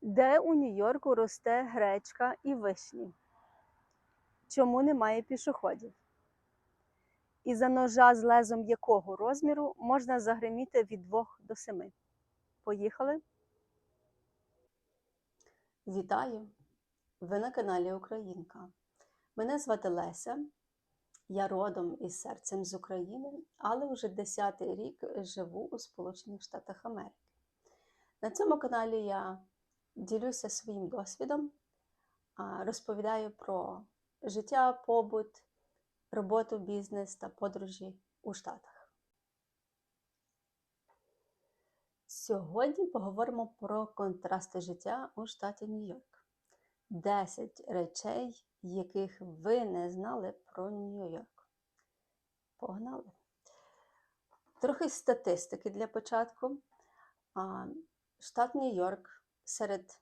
Де у Нью-Йорку росте гречка і вишні? Чому немає пішоходів? І за ножа з лезом якого розміру можна загриміти від 2 до 7? Поїхали? Вітаю! Ви на каналі Українка. Мене звати Леся. Я родом із серцем з України, але вже 10-й рік живу у Сполучених Штатах Америки. На цьому каналі я ділюся своїм досвідом, розповідаю про життя, побут, роботу, бізнес та подорожі у Штатах. Сьогодні поговоримо про контрасти життя у штаті Нью-Йорк. 10 речей, яких ви не знали про Нью-Йорк. Погнали! Трохи статистики для початку. Штат Нью-Йорк серед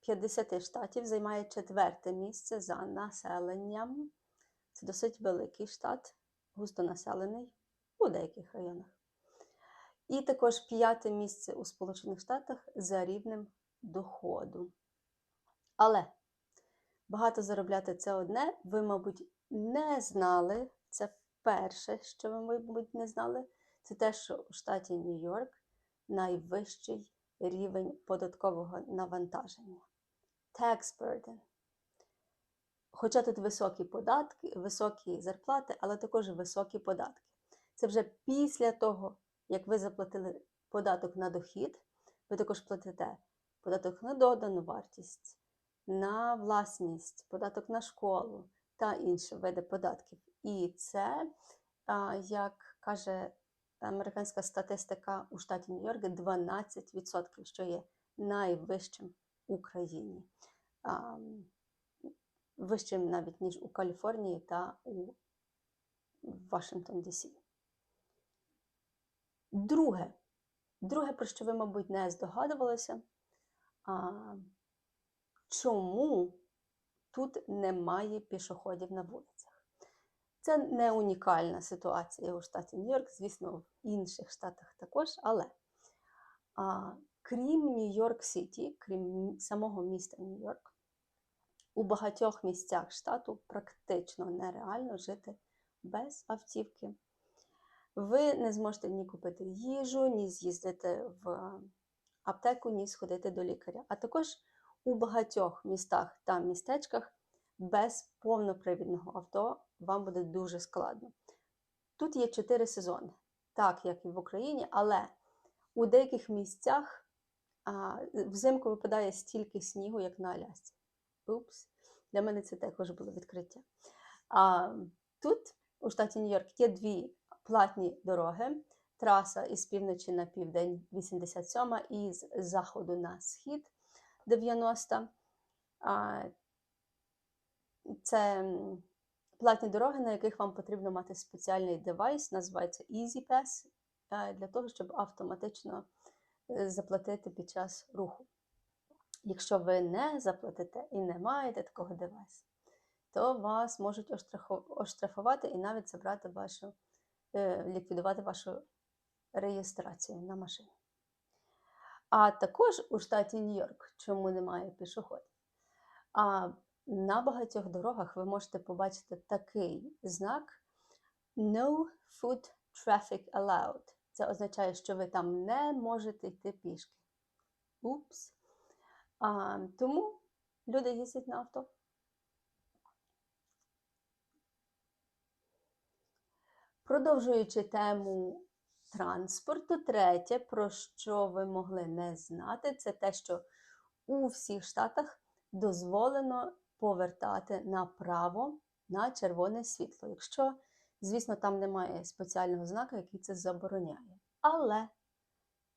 50 штатів займає четверте місце за населенням. Це досить великий штат, густонаселений у деяких районах. І також п'яте місце у Сполучених Штатах за рівнем доходу. Але багато заробляти це одне. Ви, мабуть, не знали. Це перше, що ви, мабуть, не знали. Це те, що у штаті Нью-Йорк найвищий рівень податкового навантаження. Tax burden. Хоча тут високі податки, високі зарплати, але також високі податки. Це вже після того, як ви заплатили податок на дохід, ви також платите податок на додану вартість, на власність, податок на школу та інші види податків. І це, як каже американська статистика у штаті Нью-Йорк 12%, що є найвищим у країні. Вищим навіть, ніж у Каліфорнії та у Вашингтон Дісі. Друге, друге, про що ви, мабуть, не здогадувалися, а, чому тут немає пішоходів на вулицях. Це не унікальна ситуація у штаті Нью-Йорк, звісно, в інших штатах також, але а, крім Нью-Йорк Сіті, крім самого міста Нью-Йорк, у багатьох місцях штату практично нереально жити без автівки. Ви не зможете ні купити їжу, ні з'їздити в аптеку, ні сходити до лікаря. А також у багатьох містах та містечках без повнопривідного авто вам буде дуже складно. Тут є 4 сезони, так як і в Україні, але у деяких місцях а, взимку випадає стільки снігу, як на Алясці. Упс, для мене це також було відкриття. А, Тут, у штаті Нью-Йорк, є дві платні дороги. Траса із півночі на південь 87 і з заходу на схід 90. Це платні дороги, на яких вам потрібно мати спеціальний девайс, називається EasyPass, для того, щоб автоматично е, заплатити під час руху. Якщо ви не заплатите і не маєте такого девайсу, то вас можуть оштрафувати і навіть забрати вашу, е, ліквідувати вашу реєстрацію на машині. А також у штаті Нью-Йорк, чому немає пішоходів. А на багатьох дорогах ви можете побачити такий знак No foot traffic allowed. Це означає, що ви там не можете йти пішки. Упс. А, Тому люди їздять на авто. Продовжуючи тему транспорту, третє, про що ви могли не знати, це те, що у всіх штатах дозволено повертати направо на червоне світло, якщо, звісно, там немає спеціального знака, який це забороняє. Але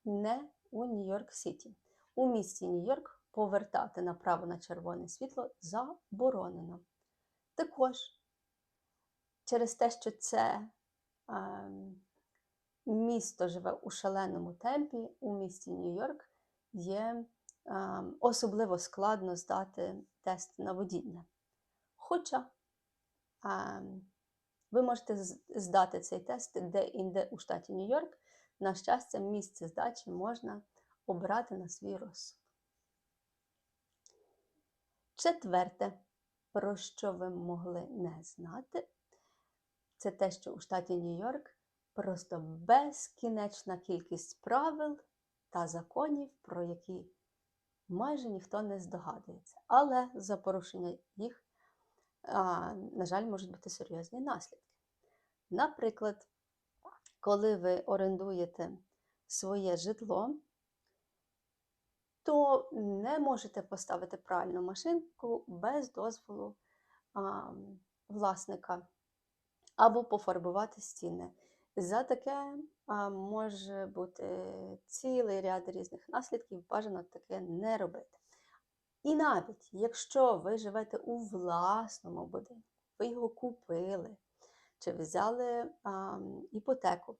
не у Нью-Йорк Сіті. У місті Нью-Йорк повертати направо на червоне світло заборонено. Також через те, що це е, місто живе у шаленому темпі, у місті Нью-Йорк є е, особливо складно здати тест на водіння. Хоча е, ви можете здати цей тест де-інде у штаті Нью-Йорк. На щастя, місце здачі можна обрати на свій розсуд. Четверте, про що ви могли не знати, це те, що у штаті Нью-Йорк просто безкінечна кількість правил та законів, про які майже ніхто не здогадується. Але за порушення їх, на жаль, можуть бути серйозні наслідки. Наприклад, коли ви орендуєте своє житло, то не можете поставити пральну машинку без дозволу власника або пофарбувати стіни. За таке може бути цілий ряд різних наслідків, бажано таке не робити. І навіть якщо ви живете у власному будинку, ви його купили чи взяли а, іпотеку,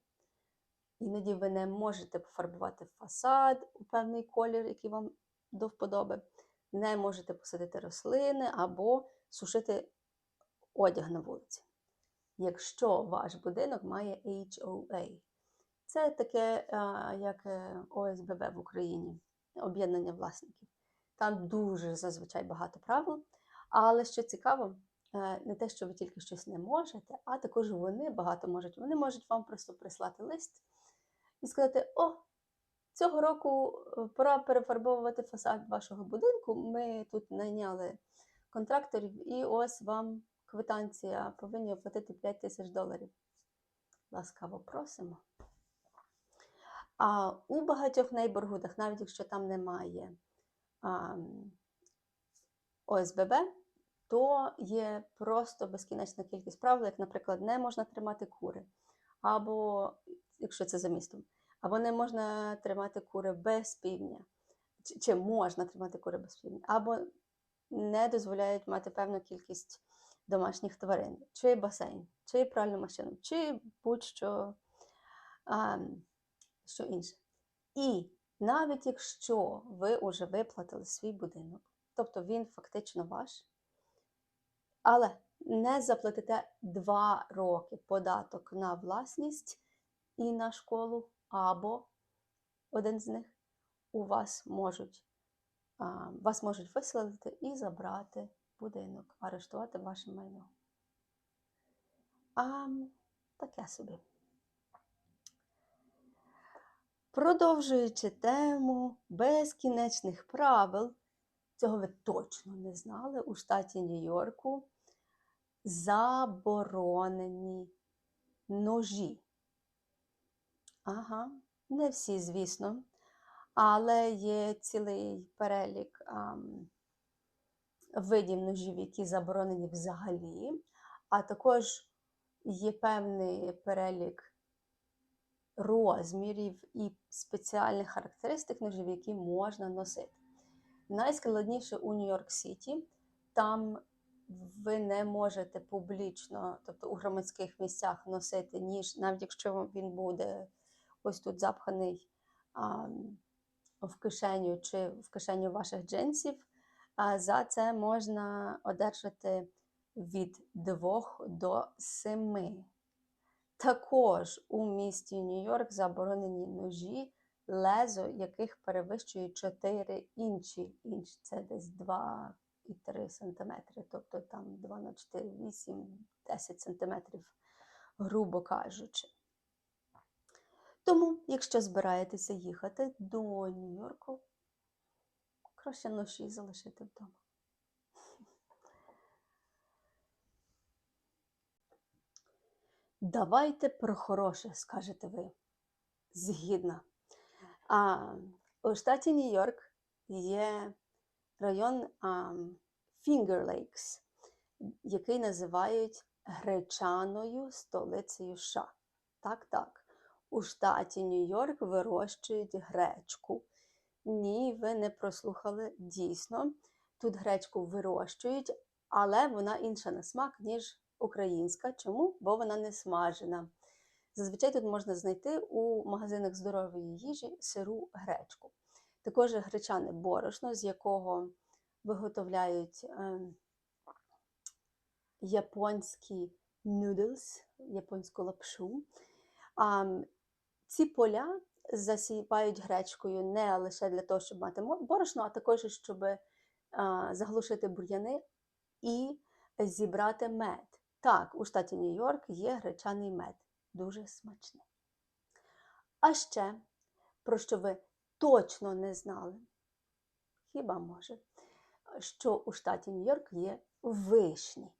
іноді ви не можете пофарбувати фасад у певний колір, який вам до вподоби, не можете посадити рослини або сушити одяг на вулиці якщо ваш будинок має HOA. Це таке, як е, ОСББ в Україні, об'єднання власників. Там дуже зазвичай багато правил. Але що цікаво, е, не те, що ви тільки щось не можете, а також вони багато можуть. Вони можуть вам просто прислати лист і сказати: О, цього року е, пора перефарбовувати фасад вашого будинку. Ми тут найняли контракторів, і ось вам квитанція, повинні оплатити 5 тисяч доларів. Ласкаво просимо. А у багатьох нейборгудах, навіть якщо там немає а, ОСББ, то є просто безкінечна кількість правил, як, наприклад, не можна тримати кури, або, якщо це за містом, або не можна тримати кури без півня, чи, чи можна тримати кури без півня, або не дозволяють мати певну кількість домашніх тварин, чи басейн, чи пральну машину, чи будь-що а, що інше. І навіть якщо ви вже виплатили свій будинок, тобто він фактично ваш, але не заплатите 2 роки податок на власність і на школу, або один з них у вас можуть, вас можуть виселити і забрати будинок, арештувати ваше майно. А таке собі. Продовжуючи тему безкінечних правил, цього ви точно не знали, у штаті Нью-Йорку заборонені ножі. Ага, не всі, звісно, але є цілий перелік. Ам, видів ножів, які заборонені взагалі, а також є певний перелік розмірів і спеціальних характеристик ножів, які можна носити. Найскладніше у Нью-Йорк Сіті, там ви не можете публічно, тобто у громадських місцях носити ніж, навіть якщо він буде ось тут запханий а, в кишеню чи в кишеню ваших джинсів. А за це можна одержати від 2 до 7. Також у місті Нью-Йорк заборонені ножі, лезо яких перевищує 4 інші. Інч це десь 2,3 см, тобто там 2 на 4, 8, 10 см, грубо кажучи. Тому, якщо збираєтеся їхати до Нью-Йорку, Краще ноші залишити вдома. Давайте про хороше, скажете ви. Згідно. А, У штаті Нью-Йорк є район а, Finger Lakes, який називають гречаною столицею США. Так, так. У штаті Нью-Йорк вирощують гречку. Ні, ви не прослухали дійсно. Тут гречку вирощують, але вона інша на смак, ніж українська. Чому? Бо вона не смажена. Зазвичай тут можна знайти у магазинах здорової їжі сиру гречку. Також гречане борошно, з якого виготовляють е, японські noodles, японську лапшу. А, ці поля засіпають гречкою не лише для того, щоб мати борошно, а також щоб заглушити бур'яни і зібрати мед. Так, у штаті Нью-Йорк є гречаний мед, дуже смачний. А ще, про що ви точно не знали, хіба може, що у штаті Нью-Йорк є вишні.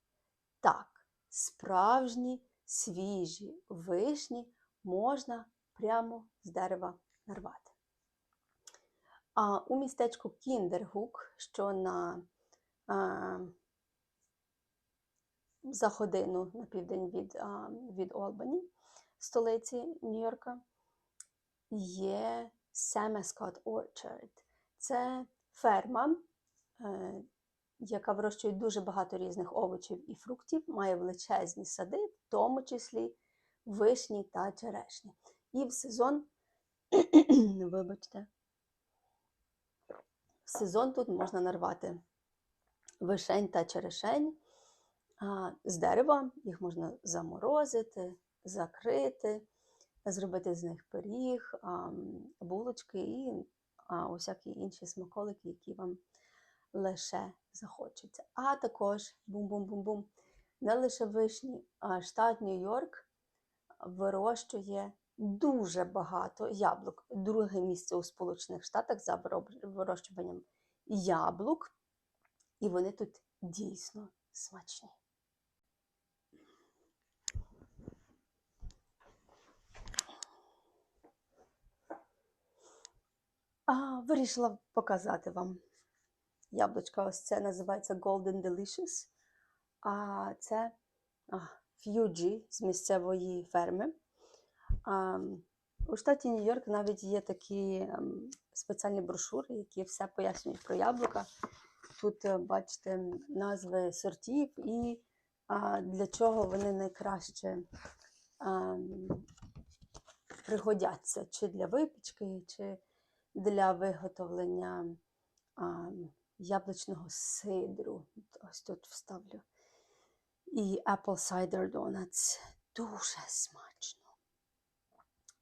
Так, справжні свіжі вишні можна прямо з дерева нарвати. А у містечку Кіндергук, що на а, за годину на південь від, а, від Олбані, столиці Нью-Йорка, є Семескот Orchard. Це ферма, е, яка вирощує дуже багато різних овочів і фруктів, має величезні сади, в тому числі вишні та черешні. І в сезон, вибачте, в сезон тут можна нарвати вишень та черешень з дерева, їх можна заморозити, закрити, зробити з них пиріг, булочки і а, усякі інші смаколики, які вам лише захочеться. А також бум-бум-бум-бум. Не лише вишні, а штат Нью-Йорк вирощує дуже багато яблук. Друге місце у Сполучених Штатах за вирощуванням яблук, і вони тут дійсно смачні. А, вирішила показати вам яблучка. Ось це називається Golden Delicious. А це а, Ф'юджі з місцевої ферми. У штаті Нью-Йорк навіть є такі ем, спеціальні брошури, які все пояснюють про яблука. Тут, е, бачите, назви сортів і для чого вони найкраще пригодяться, чи для випічки, чи для виготовлення яблучного сидру. Ось тут вставлю. І Apple Cider Donuts. Дуже смачно.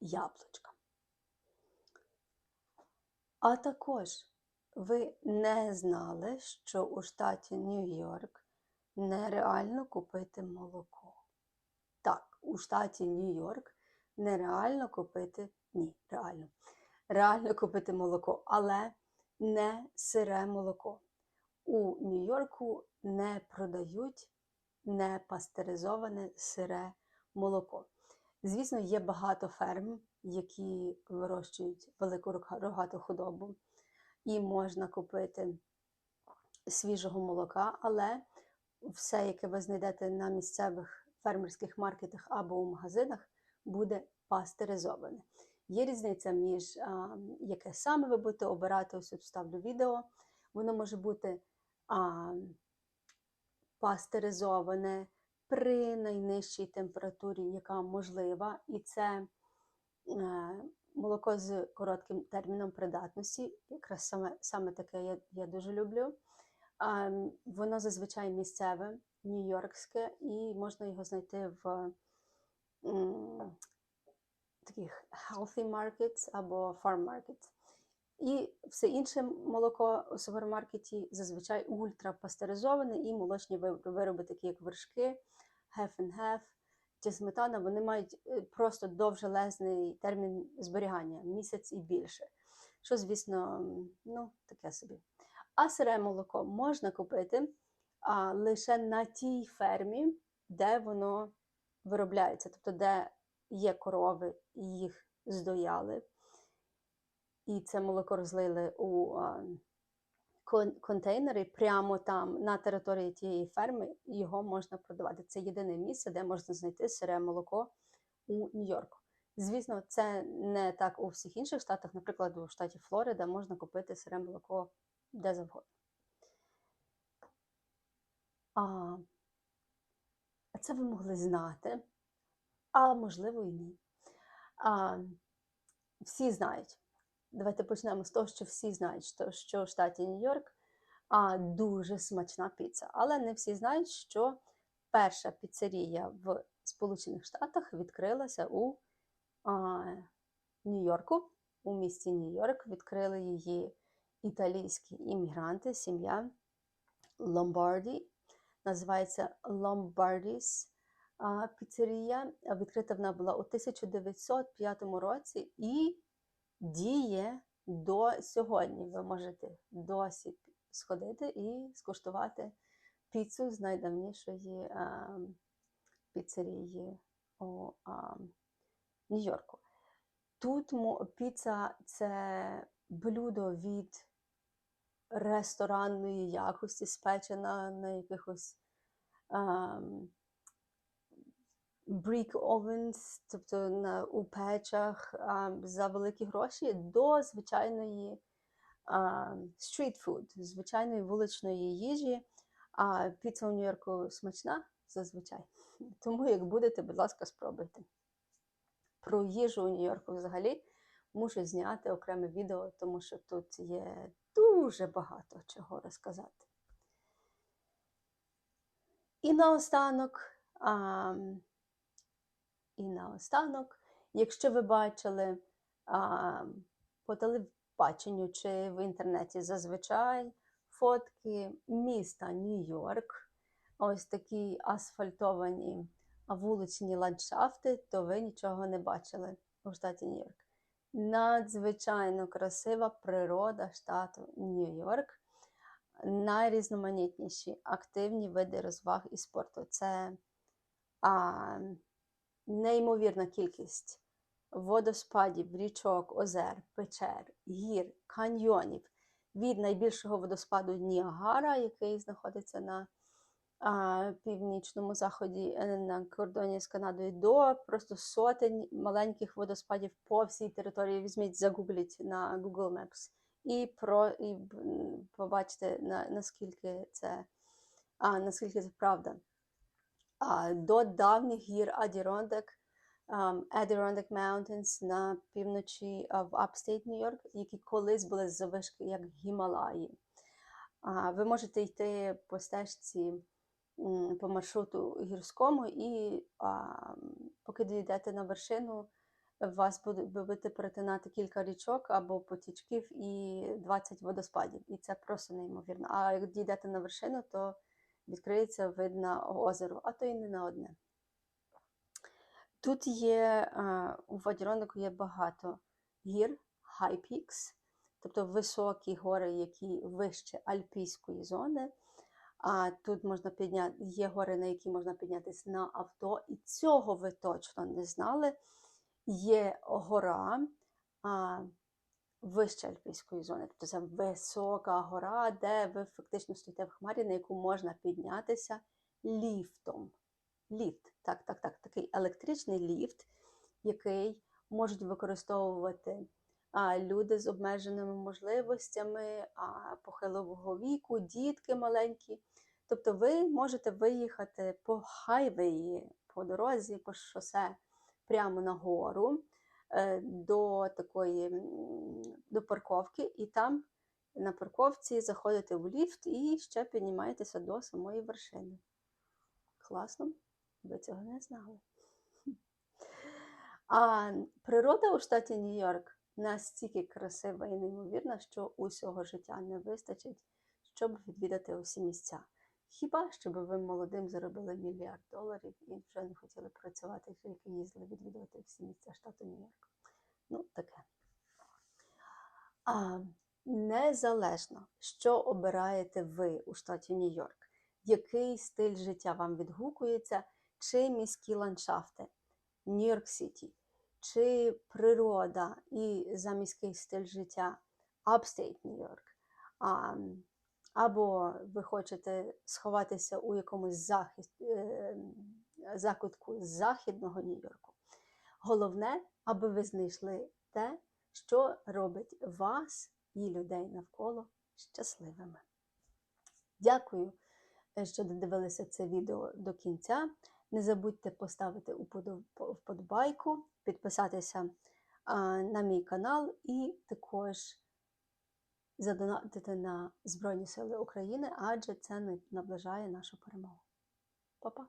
Яблучка. А також ви не знали, що у штаті Нью-Йорк нереально купити молоко. Так, у штаті Нью-Йорк нереально купити, ні, реально. Реально купити молоко, але не сире молоко. У Нью-Йорку не продають не пастеризоване сире молоко. Звісно, є багато ферм, які вирощують велику рогату худобу, і можна купити свіжого молока, але все, яке ви знайдете на місцевих фермерських маркетах або у магазинах, буде пастеризоване. Є різниця між а, яке саме ви будете обирати, ось тут вставлю відео. Воно може бути а, пастеризоване при найнижчій температурі, яка можлива, і це е, молоко з коротким терміном придатності. Якраз саме, саме таке я, я дуже люблю. Воно зазвичай місцеве, нью-йоркське, і можна його знайти в таких healthy markets або farm markets. І все інше молоко у супермаркеті зазвичай ультрапастеризоване і молочні вироби, такі як вершки, half чи сметана, вони мають е, просто довжелезний термін зберігання місяць і більше. Що, звісно, ну, таке собі. А сире молоко можна купити а, лише на тій фермі, де воно виробляється, тобто де є корови, і їх здояли і це молоко розлили у контейнери прямо там на території тієї ферми, його можна продавати. Це єдине місце, де можна знайти сире молоко у Нью-Йорку. Звісно, це не так у всіх інших штатах. Наприклад, у штаті Флорида можна купити сире молоко де завгодно. А, це ви могли знати, а можливо і ні. А, всі знають. Давайте почнемо з того, що всі знають, що, в штаті Нью-Йорк дуже смачна піца. Але не всі знають, що перша піцерія в Сполучених Штатах відкрилася у Нью-Йорку, у місті Нью-Йорк. Відкрили її італійські іммігранти, сім'я Ломбарді. Називається Ломбардіс піцерія. Відкрита вона була у 1905 році і діє до сьогодні. Ви можете досі сходити і скуштувати піцу з найдавнішої а, піцерії у а, Нью-Йорку. Тут піца це блюдо від ресторанної якості, спечена на якихось ем, brick ovens, тобто на, у печах ем, за великі гроші, до звичайної street food, звичайної вуличної їжі. А піца у Нью-Йорку смачна зазвичай. Тому, як будете, будь ласка, спробуйте. Про їжу у Нью-Йорку взагалі мушу зняти окреме відео, тому що тут є дуже багато чого розказати. І наостанок, а, і наостанок, якщо ви бачили а, по телебаченню чи в інтернеті зазвичай фотки міста Нью-Йорк, ось такі асфальтовані вуличні ландшафти, то ви нічого не бачили у штаті Нью-Йорк. Надзвичайно красива природа штату Нью-Йорк. Найрізноманітніші активні види розваг і спорту. Це а, неймовірна кількість водоспадів, річок, озер, печер, гір, каньйонів. Від найбільшого водоспаду Ніагара, який знаходиться на а, північному заході е, на кордоні з Канадою, до просто сотень маленьких водоспадів по всій території. Візьміть, загугліть на Google Maps і про і побачите на, наскільки це а, наскільки це правда. До давніх гір um, Adirondack Mountains на півночі в Upstate York, які колись були завишки як Гімалаї. Ви можете йти по стежці по маршруту гірському, і поки дійдете на вершину, вас буде будете перетинати кілька річок або потічків і 20 водоспадів. І це просто неймовірно. А як дійдете на вершину, то відкриється вид на озеро, а то і не на одне. Тут є у Вадіронику є багато гір, high peaks, тобто високі гори, які вище альпійської зони. А тут можна підняти, є гори, на які можна піднятися на авто, і цього ви точно не знали. Є гора а, вище альпійської зони, тобто це висока гора, де ви фактично стоїте в хмарі, на яку можна піднятися ліфтом. Ліфт, так, так, так, такий електричний ліфт, який можуть використовувати а, люди з обмеженими можливостями, а, похилого віку, дітки маленькі. Тобто ви можете виїхати по хайвеї, по дорозі, по шосе прямо на гору до такої до парковки, і там на парковці заходите в ліфт і ще піднімаєтеся до самої вершини. Класно, ви цього не знали. А природа у штаті Нью-Йорк настільки красива і неймовірна, що усього життя не вистачить, щоб відвідати усі місця. Хіба щоб ви молодим заробили мільярд доларів і вже не хотіли працювати, тільки їздили відвідувати всі місця штату Нью-Йорк. Ну, таке. А, незалежно, що обираєте ви у штаті Нью-Йорк, який стиль життя вам відгукується, чи міські ландшафти, Нью-Йорк Сіті, чи природа і заміський стиль життя Upstate Нью-Йорк. Або ви хочете сховатися у якомусь захист, е, закутку західного Нью-Йорку. Головне, аби ви знайшли те, що робить вас і людей навколо щасливими. Дякую, е, що додивилися це відео до кінця. Не забудьте поставити вподобайку, підписатися на мій канал і також задонатити на Збройні Сили України, адже це наближає нашу перемогу. Па-па!